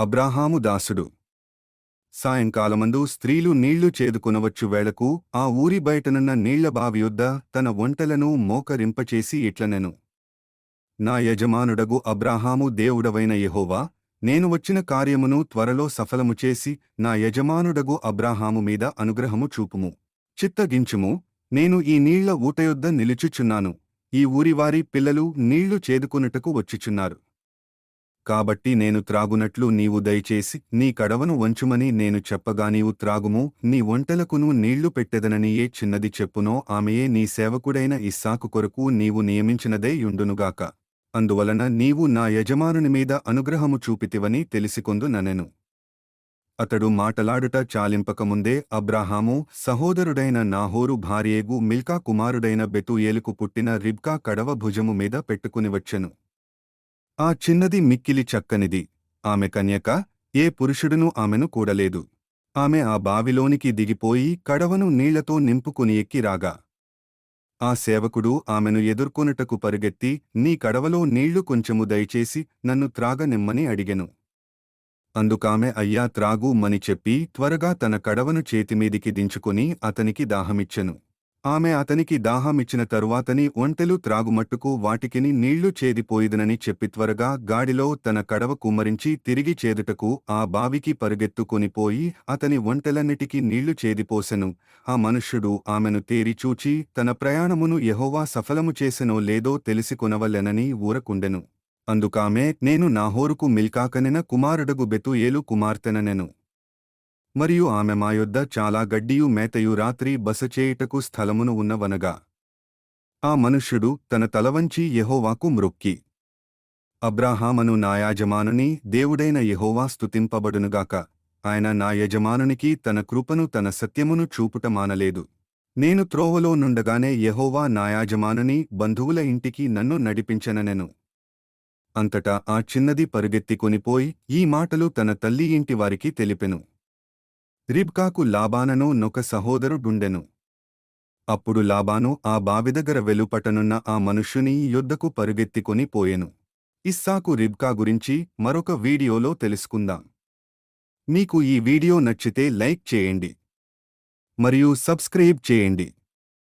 అబ్రాహాము దాసుడు. సాయంకాలమందు స్త్రీలు నీళ్ళు చేదుకునవచ్చు వేళకు ఆ ఊరి బయటనున్న నీళ్ళ బావి యొద్ద తన ఒంటలను మోకరింపచేసి ఇట్లనెను. నా యజమానుడగు అబ్రాహాము దేవుడవైన యెహోవా నేను వచ్చిన కార్యమును త్వరలో సఫలము చేసి నా యజమానుడగు అబ్రాహాము మీద అనుగ్రహము చూపుము. చిత్తగించుము నేను ఈ నీళ్ళ ఊటయొద్ద నిలుచుచున్నాను. ఈ ఊరివారి పిల్లలు నీళ్ళు చేదుకునుటకు వచ్చుచున్నారు. కాబట్టి నేను త్రాగునట్లు నీవు దయచేసి నీ కడవను వంచుమని నేను చెప్పగా నీవు త్రాగుము నీ ఒంటలకును నీళ్ళు పెట్టెదనని ఏ చిన్నది చెప్పునో ఆమెయే నీ సేవకుడైన ఇస్సాకు కొరకు నీవు నియమించినదే యుండునుగాక. అందువలన నీవు నా యజమానుని మీద అనుగ్రహము చూపితివని తెలిసికొందు ననెను. అతడు మాటలాడుట చాలింపకముందే అబ్రాహాము సహోదరుడైన నాహోరు భార్యేగు మిల్కా కుమారుడైన బెతుయేలుకు పుట్టిన రిబ్కా కడవ భుజము మీద పెట్టుకుని వచ్చెను. ఆ చిన్నది మిక్కిలి చక్కనిది. ఆమె కన్యక ఏ పురుషుడును ఆమెను కూడలేదు. ఆమె ఆ బావిలోనికి దిగిపోయి కడవను నీళ్ళతో నింపుకుని ఎక్కి రాగా ఆ సేవకుడు ఆమెను ఎదుర్కొనుటకు పరుగెత్తి నీ కడవలో నీళ్ళు కొంచెము దయచేసి నన్ను త్రాగనిమ్మని అడిగెను. అందుకామె అయ్యా త్రాగు మని చెప్పి త్వరగా తన కడవను చేతిమీదికి దించుకుని అతనికి దాహమిచ్చెను. ఆమె అతనికి దాహం ఇచ్చిన తరువాతని ఒంటెలు త్రాగుమట్టుకు వాటికిని నీళ్ళు చేదిపోయిదనని చెప్పి త్వరగా గాడిలో తన కడవ కుమ్మరించి తిరిగి చేదుటకు ఆ బావికి పరుగెత్తుకొనిపోయి అతని ఒంటెలన్నిటికీ నీళ్ళు చేదిపోసెను. ఆ మనుష్యుడు ఆమెను తేరిచూచి తన ప్రయాణమును యహోవా సఫలము చేసెనో లేదో తెలిసికొనవలెనని ఊరకుండెను. అందుకామె నేను నాహోరుకు మిల్కాకనెన కుమారుడగు బెతుయేలు కుమార్తెననెను. మరియు ఆమె మా యొద్ద చాలా గడ్డియు మేతయు రాత్రి బసచేయుటకు స్థలమును ఉన్నవనగా. ఆ మనుష్యుడు తన తలవంచి యెహోవాకు మృక్కి అబ్రాహామను నా యాజమానుని దేవుడైన యెహోవా స్తుతింపబడునుగాక. ఆయన నా యజమానునికి తన కృపను తన సత్యమును చూపుట మానలేదు. నేను త్రోవలో నుండగానే యెహోవా నా యాజమానుని బంధువుల ఇంటికి నన్ను నడిపించననెను. అంతటా ఆ చిన్నది పరుగెత్తి కొనిపోయి ఈ మాటలు తన తల్లి ఇంటి వారికి తెలిపెను. రిబ్కాకు లాబానను నొక సహోదరుడుండెను. అప్పుడు లాబాను ఆ బావిదగ్గర వెలుపటనున్న ఆ మనుష్యుని యొద్దకు పరుగెత్తికొని పోయెను. ఇస్సాకు రిబ్కా గురించి మరొక వీడియోలో తెలుసుకుందాం. మీకు ఈ వీడియో నచ్చితే లైక్ చేయండి. మరియు సబ్స్క్రైబ్ చేయండి.